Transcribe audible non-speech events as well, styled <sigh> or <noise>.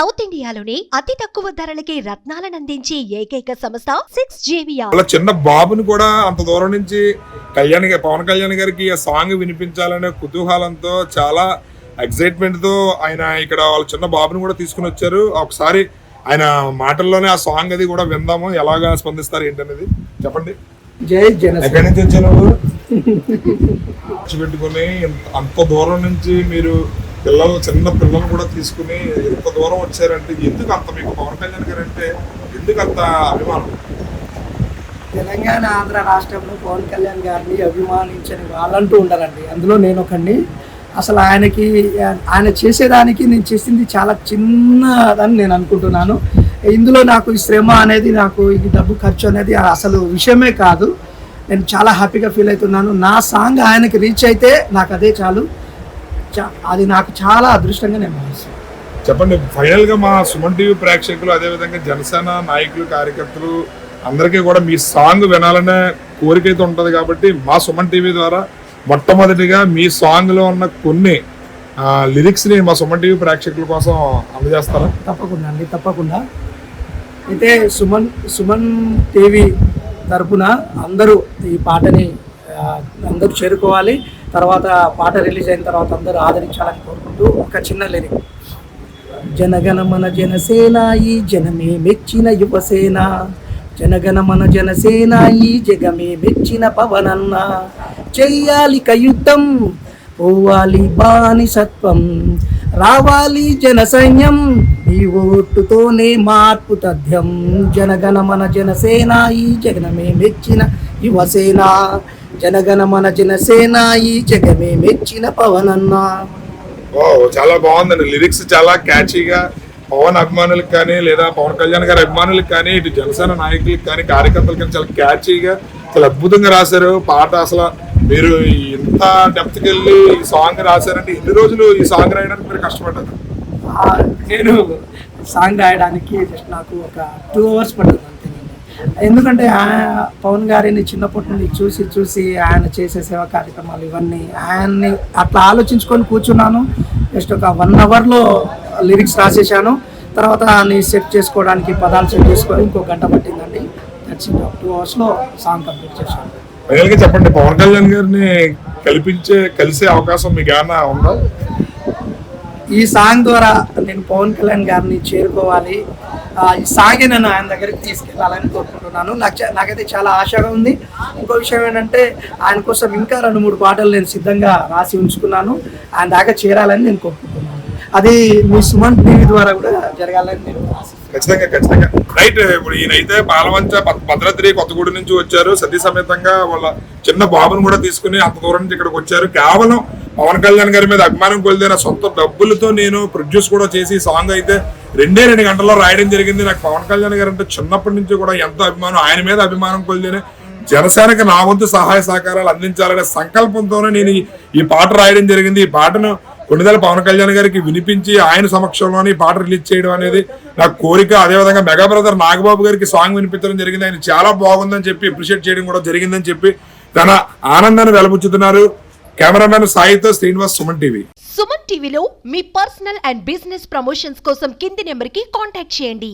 South ఇండియాలోనే అతి తక్కువ ధరలకి రత్నాలను అందించే ఏకైక సంస్థ సిక్స్ జేవియా వాళ్ళ చిన్న బాబుని కూడా అంత దూరం నుంచి కళ్యాణ్ గారి పవన్ కళ్యాణ్ గారికి ఆ సాంగ్ వినిపించాలనే కుతూహలంతో చాలా ఎక్సైట్మెంట్తో ఆయన ఇక్కడ వాళ్ళ చిన్న బాబుని కూడా తీసుకుని వచ్చారు. ఒకసారి ఆయన మాటల్లోనే ఆ సాంగ్ అది కూడా విందాము. ఎలాగా స్పందిస్తారు ఏంటనేది? చెప్పండి. జై జనసేన. ఎక్కడి నుంచి వచ్చారు <laughs> పెట్టుకుని అంత దూరం నుంచి మీరు పిల్లలు చిన్న పిల్లలు కూడా తీసుకుని ఇంత దూరం వచ్చారంటే ఎందుకు అంత మీకు పవన్ కళ్యాణ్ గారు అంటే ఎందుకు అంత అభిమానం? తెలంగాణ ఆంధ్ర రాష్ట్రంలో పవన్ కళ్యాణ్ గారిని అభిమానించని వాళ్ళంటూ ఉండాలండి అందులో నేను ఒకడిని. అసలు ఆయనకి ఆయన చేసేదానికి నేను చేసింది చాలా చిన్నదని నేను అనుకుంటున్నాను. ఇందులో నాకు ఈ శ్రమ అనేది నాకు ఈ డబ్బు ఖర్చు అనేది అసలు విషయమే కాదు. నేను చాలా హ్యాపీగా ఫీల్ అవుతున్నాను. నా సాంగ్ ఆయనకి రీచ్ అయితే నాకు అదే చాలు. అది నాకు చాలా అదృష్టంగా నేను భావిస్తాను చెప్పండి ఫైనల్గా మా సుమన్ టీవీ ప్రేక్షకులు అదే విధంగా జనసేన నాయకులు కార్యకర్తలు అందరికీ కూడా మీ సాంగ్ వినాలనే కోరిక అయితే ఉంటది కాబట్టి మా సుమన్ టీవీ ద్వారా మొట్టమొదటిగా మీ సాంగ్లో ఉన్న కొన్ని లిరిక్స్ని మా సుమన్ టీవీ ప్రేక్షకుల కోసం అందజేస్తారా? తప్పకుండా అండి తప్పకుండా. అయితే సుమన్ సుమన్ టీవీ తరపున అందరూ ఈ పాటని అందరూ చేరుకోవాలి. తర్వాత పాట రిలీజ్ అయిన తర్వాత అందరూ ఆదరించాలని కోరుకుంటూ ఒక చిన్న లిరిక్. జనగణమన జనసేన ఈ జనమే మెచ్చిన యువసేన. జనగణమన జనసేన ఈ జగమే మెచ్చిన పవనన్న. చెయ్యాలి కయుద్ధం పోవాలి బానిసత్వం. రావాలి జనసైన్యం ఈ ఓటుతోనే మార్పు తథ్యం. జనగణమన జనసేన ఈ జగనమే మెచ్చిన యువసేన. జనగణమన జనసేన ఈ జగమే మెచ్చిన పవనన్న. ఓ చాలా బాగుందండి. లిరిక్స్ చాలా క్యాచీగా పవన్ అభిమానులకు కానీ లేదా పవన్ కళ్యాణ్ గారి అభిమానులకు కానీ ఇటు జనసేన నాయకులకు కానీ కార్యకర్తలకు కానీ చాలా క్యాచీగా చాలా అద్భుతంగా రాశారు. పాట అసలు మీరు ఇంత డెప్త్కి వెళ్ళి ఈ సాంగ్ రాశారంటే ఎన్ని రోజులు ఈ సాంగ్ రాయడానికి మీరు కష్టపడ్డారు? ఆ, నేను సాంగ్ రాయడానికి జస్ట్ నాకు ఒక టూ అవర్స్ పడుతుంది. ఎందుకంటే పవన్ గారిని చిన్నప్పటి నుండి చూసి చూసి ఆయన చేసే సేవా కార్యక్రమాలు ఇవన్నీ ఆయన్ని అట్లా ఆలోచించుకొని కూర్చున్నాను. జస్ట్ ఒక వన్ అవర్లో లిరిక్స్ రాసేసాను తర్వాత అన్ని సెట్ చేసుకోవడానికి పదాలు సెట్ చేసుకొని ఇంకో గంట పట్టిందండి. దట్స్ టూ అవర్స్లో సాంగ్ కంప్లీట్ చేశాను. చెప్పండి పవన్ కళ్యాణ్ గారిని కల్పించే కలిసే అవకాశం మీకు ఏమైనా ఉందా? ఈ సాంగ్ ద్వారా నేను పవన్ కళ్యాణ్ గారిని చేరుకోవాలి. ఈ సాంగ్ నన్ను ఆయన దగ్గరికి తీసుకెళ్ళాలని కోరుకుంటున్నాను. నాకు నాకైతే చాలా ఆశగా ఉంది. ఇంకో విషయం ఏంటంటే ఆయన కోసం ఇంకా రెండు మూడు పాటలు నేను సిద్ధంగా రాసి ఉంచుకున్నాను. ఆయన దాకా చేరాలని నేను కోరుకుంటున్నాను. అది మీ సుమన్ టీవీ ద్వారా కూడా జరగాలని నేను ఖచ్చితంగా ఖచ్చితంగా. రైట్ ఇప్పుడు ఈయనైతే పాలవంచ భద్రాద్రి కొత్తగూడెం నుంచి వచ్చారు. సతీ సమేతంగా వాళ్ళ చిన్న బాబును కూడా తీసుకుని అంత దూరం నుంచి ఇక్కడికి వచ్చారు. కేవలం పవన్ కళ్యాణ్ గారి మీద అభిమానం కొలిదైన సొంత డబ్బులతో నేను ప్రొడ్యూస్ కూడా చేసి సాంగ్ అయితే రెండే రెండు గంటల్లో రాయడం జరిగింది. నాకు పవన్ కళ్యాణ్ గారు అంటే చిన్నప్పటి నుంచి కూడా ఎంతో అభిమానం ఆయన మీద అభిమానం కొలిదిన జనసేనకి నా వంతు సహాయ సహకారాలు అందించాలనే సంకల్పంతోనే నేను ఈ- పాట రాయడం జరిగింది. ఈ పాటను కొన్నిదల పవన్ కళ్యాణ్ గారికి వినిపించి ఆయన సమక్షంలోనే పాట రిలీజ్ చేయడం అనేది నా కోరిక. అదేవిధంగా మెగా బ్రదర్ నాగబాబు గారికి సాంగ్ వినిపించడం జరిగింది. ఆయన చాలా బాగుందని చెప్పి అప్రిషియేట్ చేయడం కూడా జరిగిందని చెప్పి తన ఆనందాన్ని వెలబుచ్చుతున్నారు. కెమెరామెన్ సాయితో శ్రీనివాస్ సుమన్ టీవీ. సుమన్ టీవీలో మీ పర్సనల్ అండ్ బిజినెస్ ప్రమోషన్స్ కోసం కింది నెంబర్కి కాంటాక్ట్ చేయండి.